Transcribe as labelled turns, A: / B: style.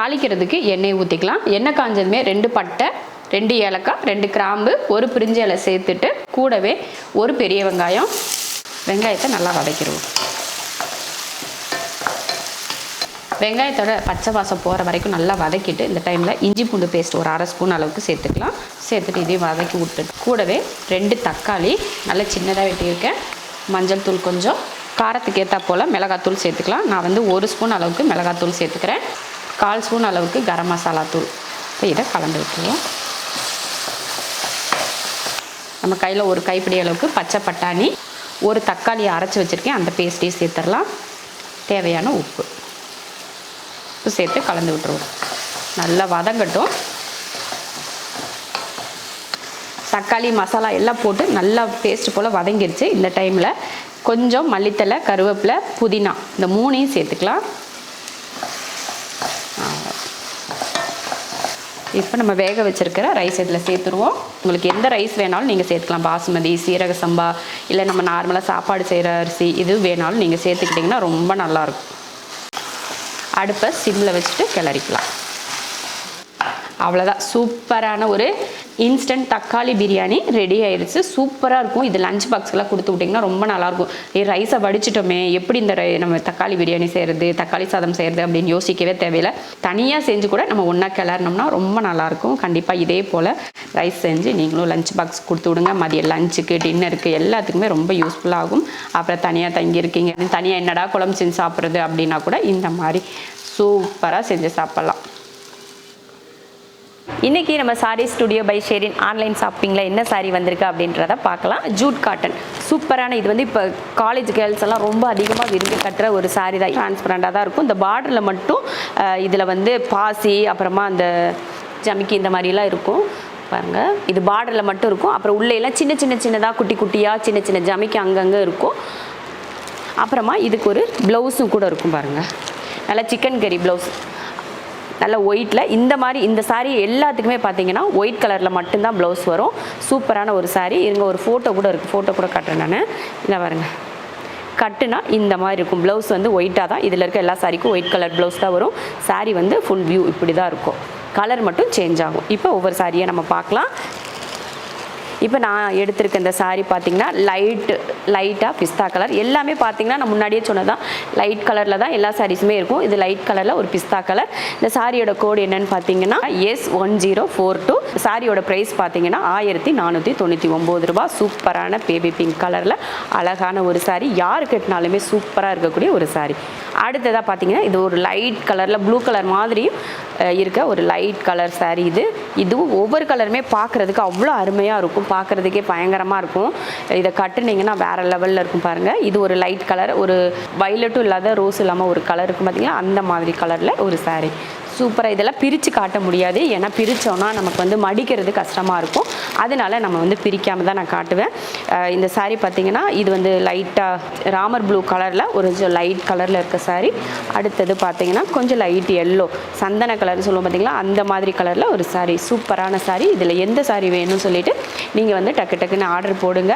A: தாளிக்கிறதுக்கு எண்ணெய் ஊற்றிக்கலாம் எண்ணெய் காஞ்சதுமே ரெண்டு பட்டை ரெண்டு ஏலக்காய் ரெண்டு கிராம்பு ஒரு பிரிஞ்சு இலை சேர்த்துட்டு கூடவே ஒரு பெரிய வெங்காயம். வெங்காயத்தை நல்லா வதக்கிடுவோம். வெங்காயத்தோட பச்சை வாசம் போகிற வரைக்கும் நல்லா வதக்கிட்டு இந்த டைமில் இஞ்சி பூண்டு பேஸ்ட் ஒரு அரை ஸ்பூன் அளவுக்கு சேர்த்துக்கலாம். சேர்த்துட்டு இதையும் வதக்கி விட்டுட்டு கூடவே ரெண்டு தக்காளி நல்லா சின்னதாக வெட்டியிருக்கேன். மஞ்சள் தூள் கொஞ்சம். காரத்துக்கு ஏற்றா போல் மிளகாத்தூள் சேர்த்துக்கலாம். நான் வந்து ஒரு ஸ்பூன் அளவுக்கு மிளகாத்தூள் சேர்த்துக்கிறேன். கால் ஸ்பூன் அளவுக்கு கரம் மசாலா தூள். இப்போ இதை கலந்து விட்டுருவோம். நம்ம கையில் ஒரு கைப்பிடி அளவுக்கு பச்சை பட்டாணி ஒரு தக்காளியை அரைச்சி வச்சுருக்கேன். அந்த பேஸ்ட்டையும் சேர்த்துடலாம். தேவையான உப்பு. உப்பு சேர்த்து கலந்து விட்டுருவோம். நல்லா வதங்கட்டும். தக்காளி மசாலா எல்லாம் போட்டு நல்லா பேஸ்ட் போல் வதங்கிருச்சு. இந்த டைமில் கொஞ்சம் மல்லித்தலை கருவேப்பிலை புதினா இந்த மூணையும் சேர்த்துக்கலாம். இப்போ நம்ம வேக வச்சிருக்கிற ரைஸ் இதில் சேர்த்துருவோம். உங்களுக்கு எந்த ரைஸ் வேணாலும் நீங்கள் சேர்த்துக்கலாம். பாசுமதி சீரக சம்பா இல்லை நம்ம நார்மலாக சாப்பாடு செய்கிற அரிசி இது வேணாலும் நீங்கள் சேர்த்துக்கிட்டிங்கன்னா ரொம்ப நல்லாயிருக்கும் அடுப்பை சிம்மில் வச்சுட்டு கிளறிக்கலாம். அவ்வளோதான் சூப்பரான ஒரு இன்ஸ்டன்ட் தக்காளி பிரியாணி ரெடி ஆயிடுச்சு. சூப்பராக இருக்கும். இது லஞ்ச் பாக்ஸ்க்கெலாம் கொடுத்து விட்டிங்கன்னா ரொம்ப நல்லாயிருக்கும் ஏ ரைஸை வடிச்சிட்டோமே. எப்படி இந்த ரை- நம்ம தக்காளி பிரியாணி செய்கிறது தக்காளி சாதம் செய்கிறது அப்படின்னு யோசிக்கவே தேவையில்லை. தனியாக செஞ்சு கூட நம்ம ஒன்றா கிளறினோம்னா ரொம்ப நல்லாயிருக்கும் கண்டிப்பாக இதே போல் ரைஸ் செஞ்சு நீங்களும் லஞ்ச் பாக்ஸ் கொடுத்து விடுங்க. மதியம் லஞ்சுக்கு டின்னருக்கு எல்லாத்துக்குமே ரொம்ப யூஸ்ஃபுல்லாகும் அப்புறம் தனியாக தங்கியிருக்கீங்க. தனியாக என்னடா குழம்பு செஞ்சு சாப்பிட்றது அப்படின்னா கூட இந்த மாதிரி சூப்பராக செஞ்சு சாப்பிட்லாம்.
B: இன்னைக்கு நம்ம சாரி ஸ்டுடியோ பை ஷேரின் ஆன்லைன் ஷாப்பிங்கில் என்ன சாரி வந்திருக்கு அப்படின்றத பார்க்கலாம். ஜூட் காட்டன் சூப்பரான இது வந்து இப்போ காலேஜ் கேர்ள்ஸ் எல்லாம் ரொம்ப அதிகமாக விரும்பி கட்டுற ஒரு சாரி தான். டிரான்ஸ்பரண்டாக தான் இருக்கும். இந்த பார்டரில் மட்டும் இதில் வந்து பாசி அப்புறமா அந்த ஜமிக்கி இந்த மாதிரிலாம் இருக்கும். பாருங்க. இது பார்டரில் மட்டும் இருக்கும். அப்புறம் உள்ளே எல்லாம் சின்ன சின்ன சின்னதாக குட்டி குட்டியாக சின்ன சின்ன ஜமிக்கி அங்கங்கே இருக்கும். அப்புறமா இதுக்கு ஒரு ப்ளவுஸும் கூட இருக்கும் பாருங்கள் நல்லா சிக்கன் கறி ப்ளவுஸ் நல்ல ஒயிட்டில் இந்த மாதிரி இந்த saree எல்லாத்துக்குமே பார்த்தீங்கன்னா ஒயிட் கலரில் மட்டும்தான் ப்ளவுஸ் வரும். சூப்பரான ஒரு saree. இருங்க ஒரு ஃபோட்டோ கூட இருக்குது ஃபோட்டோ கூட காட்டுறேன் நான். இல்லை பாருங்க. கட்டுனா இந்த மாதிரி இருக்கும். ப்ளவுஸ் வந்து ஒயிட்டாக தான். இதில் இருக்க எல்லா சாரிக்கும் ஒயிட் கலர் ப்ளவுஸ் தான் வரும். Saree வந்து ஃபுல் வியூ இப்படி தான் இருக்கும். கலர் மட்டும் சேஞ்ச் ஆகும். இப்போ ஒவ்வொரு சாரியை நம்ம பார்க்கலாம். இப்போ நான் எடுத்திருக்க இந்த சாரீ பார்த்தீங்கன்னா லைட் லைட்டாக பிஸ்தா கலர் எல்லாமே பார்த்தீங்கன்னா நான் முன்னாடியே சொன்னதான் லைட் கலரில் தான் எல்லா சாரீஸுமே இருக்கும். இது லைட் கலரில் ஒரு பிஸ்தா கலர் இந்த சாரியோட கோடு என்னன்னு பார்த்தீங்கன்னா S one zero four two சாரியோட ப்ரைஸ் பார்த்தீங்கன்னா ஆயிரத்தி நானூற்றி தொண்ணூற்றி ஒம்பது ரூபா. சூப்பரான பேபி பிங்க் கலரில் அழகான ஒரு saree. யார் கட்டினாலுமே சூப்பராக இருக்கக்கூடிய ஒரு saree. அடுத்ததாக பார்த்தீங்கன்னா இது ஒரு லைட் கலரில் ப்ளூ கலர் மாதிரியும் இருக்க ஒரு லைட் கலர் saree இது. இதுவும் ஒவ்வொரு கலருமே பார்க்குறதுக்கு அவ்வளோ அருமையாக இருக்கும். பார்க்குறதுக்கே பயங்கரமாக இருக்கும். இதை கட்டுனீங்கன்னா வேறு லெவலில் இருக்கும் பாருங்கள் இது ஒரு லைட் கலர் ஒரு வயலட்டும் இல்லாத ரோஸ் இல்லாமல் ஒரு கலர் இருக்கும் அந்த மாதிரி கலரில் ஒரு saree. சூப்பராக இதெல்லாம் பிரித்து காட்ட முடியாது. ஏன்னா பிரித்தோன்னா நமக்கு வந்து மடிக்கிறது கஷ்டமாக இருக்கும். அதனால நம்ம வந்து பிரிக்காமல் தான் நான் காட்டுவேன். இந்த சாரீ பார்த்திங்கன்னா இது வந்து லைட்டாக ராமர் ப்ளூ கலரில் ஒரு லைட் கலரில் இருக்க சாரீ அடுத்தது பார்த்தீங்கன்னா கொஞ்சம் லைட் எல்லோ சந்தன கலர்னு சொல்லுவோம் பார்த்தீங்களா அந்த மாதிரி கலரில் ஒரு சாரீ சூப்பரான சாரீ இதில் எந்த சாரீ வேணும்னு சொல்லிட்டு நீங்கள் வந்து டக்கு டக்குன்னு ஆர்டர் போடுங்க.